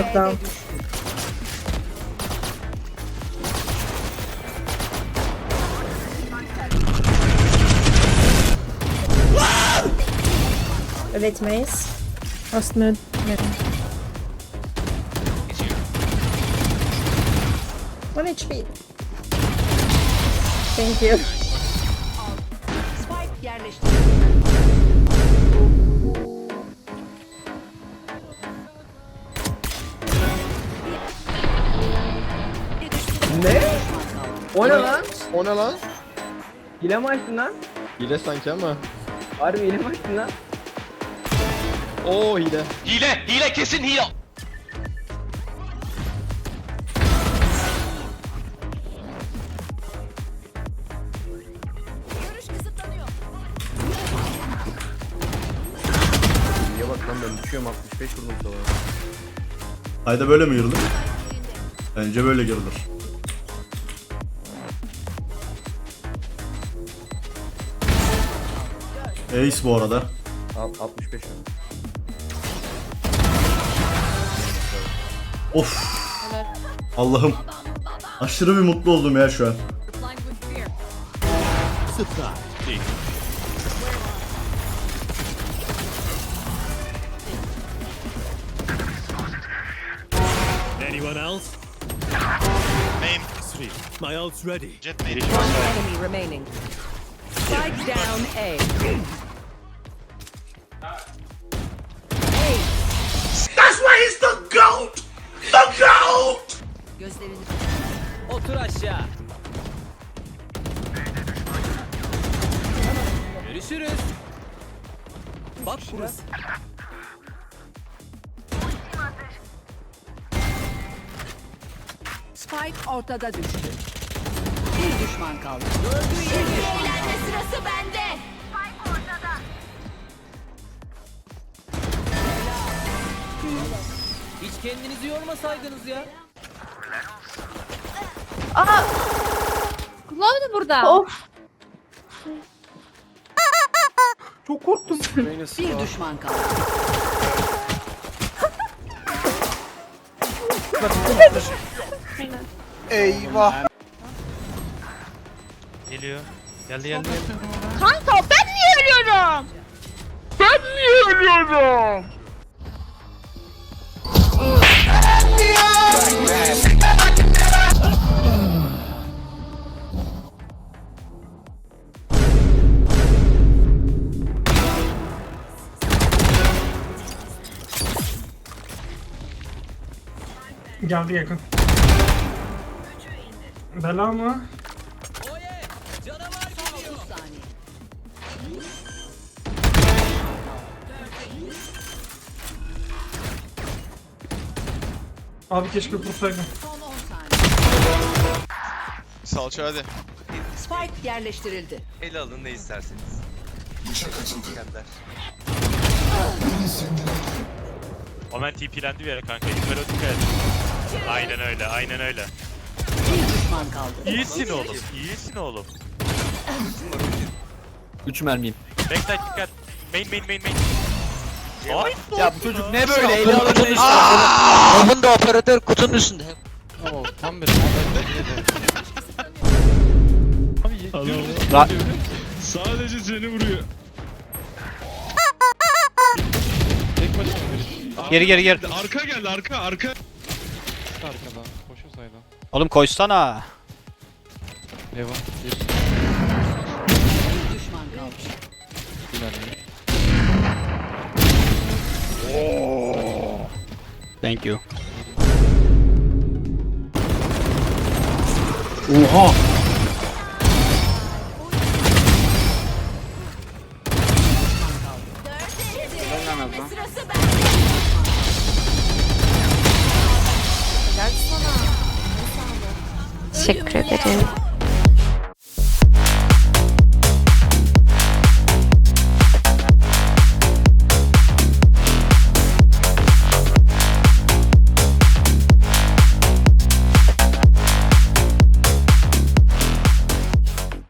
Backdown. Evet Mace. Last mid. One HP. Thank you. Spike yerleştirildi. Ne? O ne lan? O ne lan? Hile mi açtın lan? Hile sanki ama. Harbi hile mi açtın lan? Oo hile. Hile, hile kesin hile. Niye bak lan ben düşüyorum 65 vurdum sana. Hayda böyle mi yürüdün? Bence böyle girilir. Ace bu arada. Al 65 vurdum. Of. Allah'ım. Aşırı bir mutlu oldum ya şu an. Anyone else? Main. Three. My ult's ready. Jet main. Enemy remaining. Spike down A. Gözlerini Otur aşağı. Görüşürüz. Bak burası. Spike ortada düştü. Bir düşman kaldı. Bir düşman kaldı. Sırası bende. Hiç kendinizi yormasaydınız ya. Glove da burada. Of. Bir düşman kaldı. Geliyor. Geldi geldi geldi. Kanka ben niye ölüyorum? Ben niye ölüyorum? Geldi yakın. Bela mı? Abi keşke kursaydın. Son 10 saniye. Salça hadi. Spike yerleştirildi. El alın ne isterseniz. İskender. Omen TP'lendi bir yere kanka. Yukarı dikkat et. Aynen öyle, aynen öyle. Bir düşman kaldı. İyisin oğlum, iyisin oğlum. 3 mermiyim. Backside dikkat. Main, main, main, main. Ay, Ya bu çocuk ne böyle eli alınca işte. Onun da operatör kutunun üstünde. Sadece seni vuruyor. Tek başına Geri geri geri. Arka geldi arka arka. Oğlum koşsana. Bir düşman kaldı. Thank you. Oha. Teşekkür ederim.